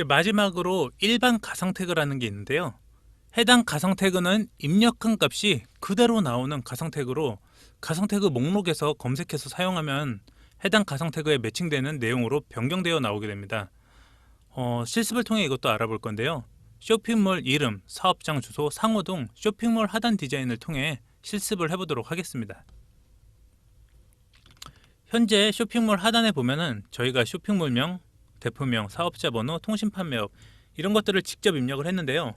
이제 마지막으로 일반 가상 태그라는 게 있는데요. 해당 가상 태그는 입력한 값이 그대로 나오는 가상 태그로 가상 태그 목록에서 검색해서 사용하면 해당 가상 태그에 매칭되는 내용으로 변경되어 나오게 됩니다. 어, 실습을 통해 이것도 알아볼 건데요. 쇼핑몰 이름, 사업장 주소, 상호 등 쇼핑몰 하단 디자인을 통해 실습을 해보도록 하겠습니다. 현재 쇼핑몰 하단에 보면은 저희가 쇼핑몰명, 대표명, 사업자 번호, 통신 판매업 이런 것들을 직접 입력을 했는데요.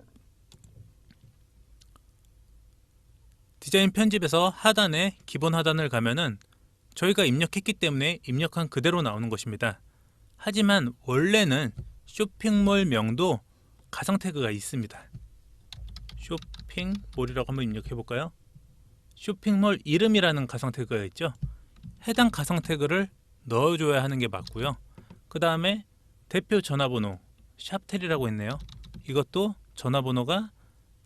디자인 편집에서 하단에 기본 하단을 가면은 저희가 입력했기 때문에 입력한 그대로 나오는 것입니다. 하지만 원래는 쇼핑몰 명도 가상 태그가 있습니다. 쇼핑몰이라고 한번 입력해 볼까요? 쇼핑몰 이름이라는 가상 태그가 있죠. 해당 가상 태그를 넣어줘야 하는 게 맞고요. 그 다음에 대표 전화번호 샵텔이라고 있네요. 이것도 전화번호가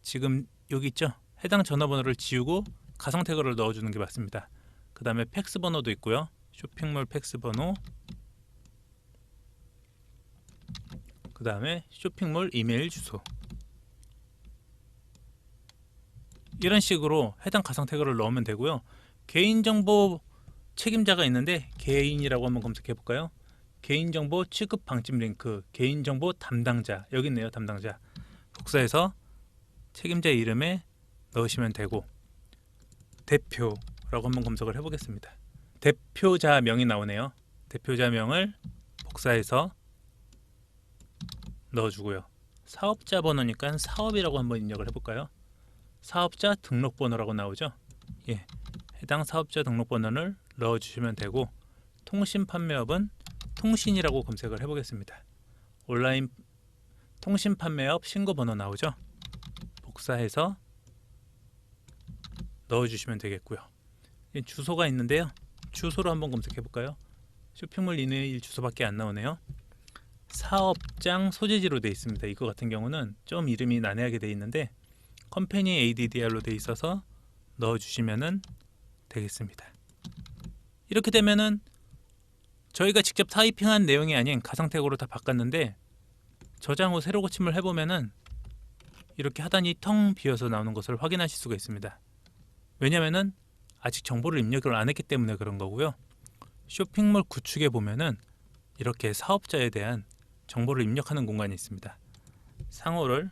지금 여기 있죠. 해당 전화번호를 지우고 가상 태그를 넣어주는 게 맞습니다. 그 다음에 팩스 번호도 있고요. 쇼핑몰 팩스 번호 그 다음에 쇼핑몰 이메일 주소 이런 식으로 해당 가상 태그를 넣으면 되고요. 개인정보 책임자가 있는데 개인이라고 한번 검색해 볼까요? 개인정보 취급 방침 링크 개인정보 담당자. 여기 있네요 담당자. 복사해서 책임자 이름에 넣으시면 되고 대표라고 한번 검색을 해보겠습니다. 대표자 명이 나오네요. 대표자 명을 복사해서 넣어주고요. 사업자 번호니까 사업이라고 한번 입력을 해볼까요? 사업자 등록번호라고 나오죠? 예 해당 사업자 등록번호를 넣어주시면 되고 통신 판매업은 통신이라고 검색을 해보겠습니다. 온라인 통신 판매업 신고 번호 나오죠? 복사해서 넣어주시면 되겠고요. 주소가 있는데요. 주소로 한번 검색해 볼까요? 쇼핑몰 이메일 주소밖에 안 나오네요. 사업장 소재지로 되어 있습니다. 이거 같은 경우는 좀 이름이 난해하게 되어 있는데 컴퍼니 ADDR로 되어 있어서 넣어주시면 되겠습니다. 이렇게 되면은 저희가 직접 타이핑한 내용이 아닌 가상 태그로 다 바꿨는데 저장 후 새로 고침을 해보면은 이렇게 하단이 텅 비어서 나오는 것을 확인하실 수가 있습니다. 왜냐면은 아직 정보를 입력을 안 했기 때문에 그런 거고요. 쇼핑몰 구축에 보면은 이렇게 사업자에 대한 정보를 입력하는 공간이 있습니다. 상호를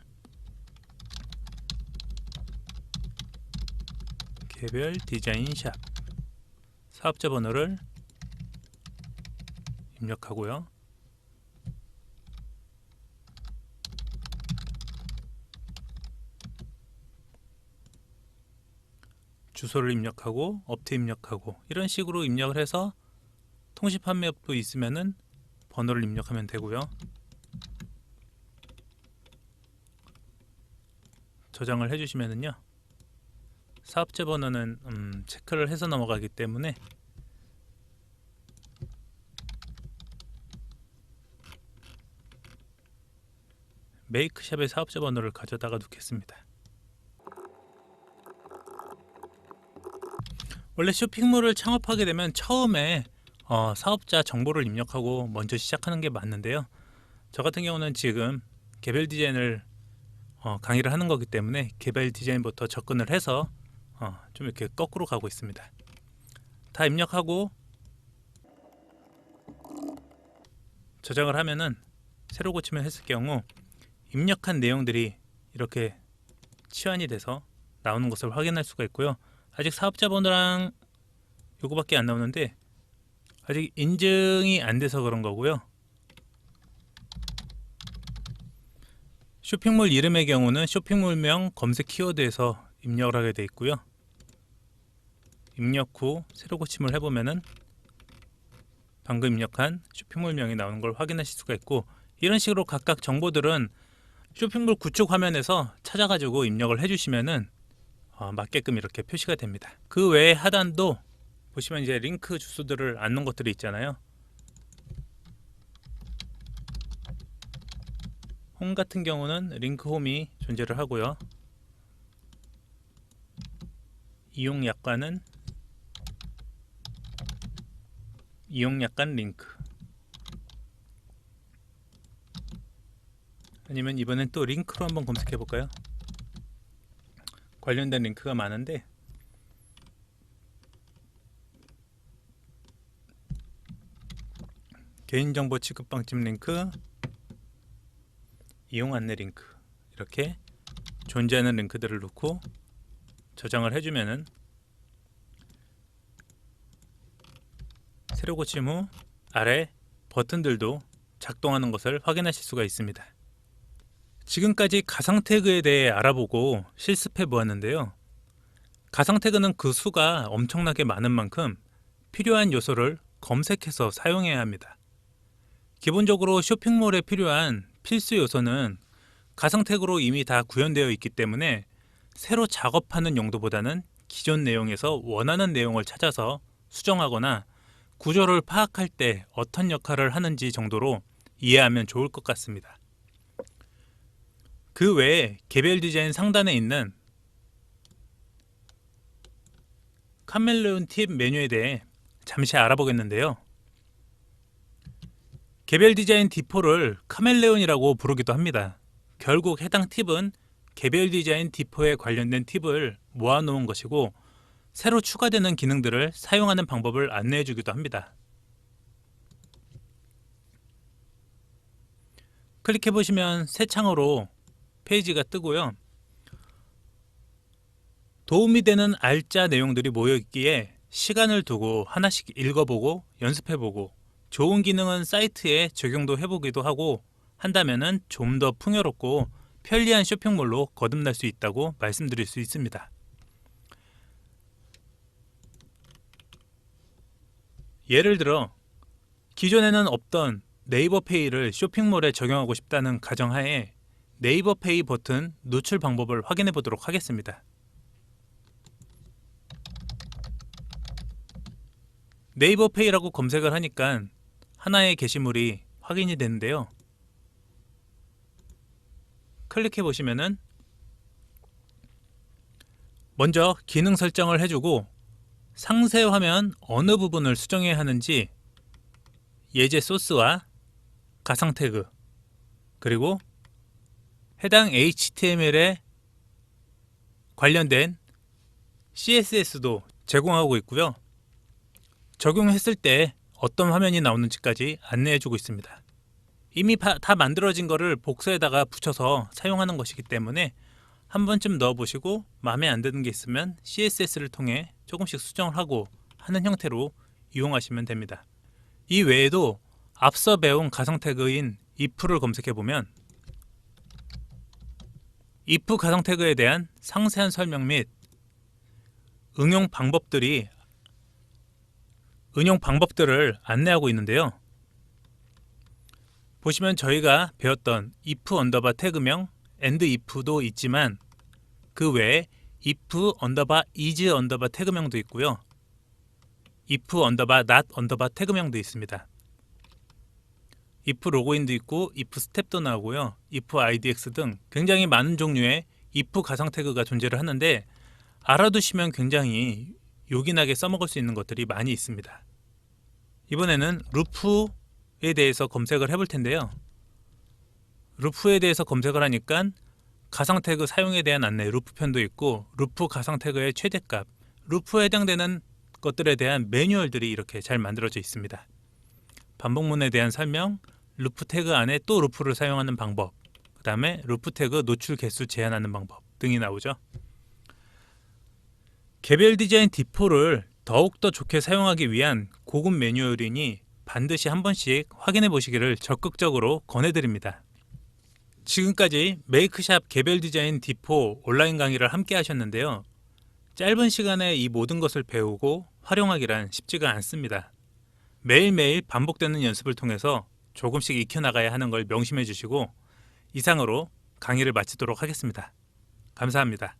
개별 디자인 샵 사업자 번호를 입력하고요. 주소를 입력하고 업체 입력하고 이런 식으로 입력을 해서 통신 판매업도 있으면은 번호를 입력하면 되고요. 저장을 해주시면은요. 사업자 번호는 음, 체크를 해서 넘어가기 때문에 메이크샵의 사업자 번호를 가져다가 놓겠습니다. 원래 쇼핑몰을 창업하게 되면 처음에 어, 사업자 정보를 입력하고 먼저 시작하는 게 맞는데요. 저 같은 경우는 지금 개별 디자인을 어, 강의를 하는 거기 때문에 개별 디자인부터 접근을 해서 어, 좀 이렇게 거꾸로 가고 있습니다. 다 입력하고 저장을 하면은 새로 고침을 했을 경우 입력한 내용들이 이렇게 치환이 돼서 나오는 것을 확인할 수가 있고요. 아직 사업자 번호랑 요거밖에 안 나오는데 아직 인증이 안 돼서 그런 거고요. 쇼핑몰 이름의 경우는 쇼핑몰명 검색 키워드에서 입력을 하게 돼 있고요. 입력 후 새로 고침을 해보면은 방금 입력한 쇼핑몰명이 나오는 걸 확인하실 수가 있고 이런 식으로 각각 정보들은 쇼핑몰 구축 화면에서 찾아가지고 입력을 해주시면은 어, 맞게끔 이렇게 표시가 됩니다. 그 외에 하단도 보시면 이제 링크 주소들을 안는 것들이 있잖아요. 홈 같은 경우는 링크 홈이 존재를 하고요. 이용 약관은 이용 약관 링크 아니면 이번엔 또 링크로 한번 검색해 볼까요? 관련된 링크가 많은데 개인정보 취급 방침 링크, 이용 안내 링크 이렇게 존재하는 링크들을 놓고 저장을 해주면은 새로 고침 후 아래 버튼들도 작동하는 것을 확인하실 수가 있습니다. 지금까지 가상 태그에 대해 알아보고 실습해 보았는데요. 가상 태그는 그 수가 엄청나게 많은 만큼 필요한 요소를 검색해서 사용해야 합니다. 기본적으로 쇼핑몰에 필요한 필수 요소는 가상 태그로 이미 다 구현되어 있기 때문에 새로 작업하는 용도보다는 기존 내용에서 원하는 내용을 찾아서 수정하거나 구조를 파악할 때 어떤 역할을 하는지 정도로 이해하면 좋을 것 같습니다. 그 외에 개별 디자인 상단에 있는 카멜레온 팁 메뉴에 대해 잠시 알아보겠는데요. 개별 디자인 디포를 카멜레온이라고 부르기도 합니다. 결국 해당 팁은 개별 디자인 디포에 관련된 팁을 모아놓은 것이고 새로 추가되는 기능들을 사용하는 방법을 안내해 주기도 합니다. 클릭해 보시면 새 창으로 페이지가 뜨고요. 도움이 되는 알짜 내용들이 모여 있기에 시간을 두고 하나씩 읽어보고 연습해보고 좋은 기능은 사이트에 적용도 해보기도 하고 한다면은 좀더 풍요롭고 편리한 쇼핑몰로 거듭날 수 있다고 말씀드릴 수 있습니다. 예를 들어 기존에는 없던 네이버 페이를 쇼핑몰에 적용하고 싶다는 가정하에 네이버 페이 버튼 노출 방법을 확인해 보도록 하겠습니다. 네이버 페이라고 검색을 하니까 하나의 게시물이 확인이 되는데요. 클릭해 보시면은 먼저 기능 설정을 해주고 상세 화면 어느 부분을 수정해야 하는지 예제 소스와 가상 태그 그리고 해당 HTML에 관련된 CSS도 제공하고 있고요. 적용했을 때 어떤 화면이 나오는지까지 안내해 주고 있습니다. 이미 다 만들어진 거를 복사에다가 붙여서 사용하는 것이기 때문에 한 번쯤 넣어 보시고 마음에 안 드는 게 있으면 CSS를 통해 조금씩 수정을 하고 하는 형태로 이용하시면 됩니다. 이 외에도 앞서 배운 가상 태그인 if를 검색해 보면 if 가상 태그에 대한 상세한 설명 및 응용 방법들이 응용 방법들을 안내하고 있는데요. 보시면 저희가 배웠던 if 언더바 태그명 and if도 있지만 그 외에 if 언더바 is 언더바 태그명도 있고요. if 언더바 not 언더바 태그명도 있습니다. If 로그인도 있고 if 스텝도 나오고요. if idx 등 굉장히 많은 종류의 if 가상 태그가 존재를 하는데 알아두시면 굉장히 요긴하게 써먹을 수 있는 것들이 많이 있습니다. 이번에는 루프에 대해서 검색을 해볼 텐데요. 루프에 대해서 검색을 하니까 가상 태그 사용에 대한 안내 루프 편도 있고 루프 가상 태그의 최대값, 루프에 해당되는 것들에 대한 매뉴얼들이 이렇게 잘 만들어져 있습니다. 반복문에 대한 설명, 루프 태그 안에 또 루프를 사용하는 방법, 그 다음에 루프 태그 노출 개수 제한하는 방법 등이 나오죠. 개별 디자인 디포를 더욱더 좋게 사용하기 위한 고급 매뉴얼이니 반드시 한 번씩 확인해 보시기를 적극적으로 권해드립니다. 지금까지 메이크샵 개별 디자인 디포 온라인 강의를 함께 하셨는데요. 짧은 시간에 이 모든 것을 배우고 활용하기란 쉽지가 않습니다. 매일매일 반복되는 연습을 통해서 조금씩 익혀나가야 하는 걸 명심해 주시고 이상으로 강의를 마치도록 하겠습니다. 감사합니다.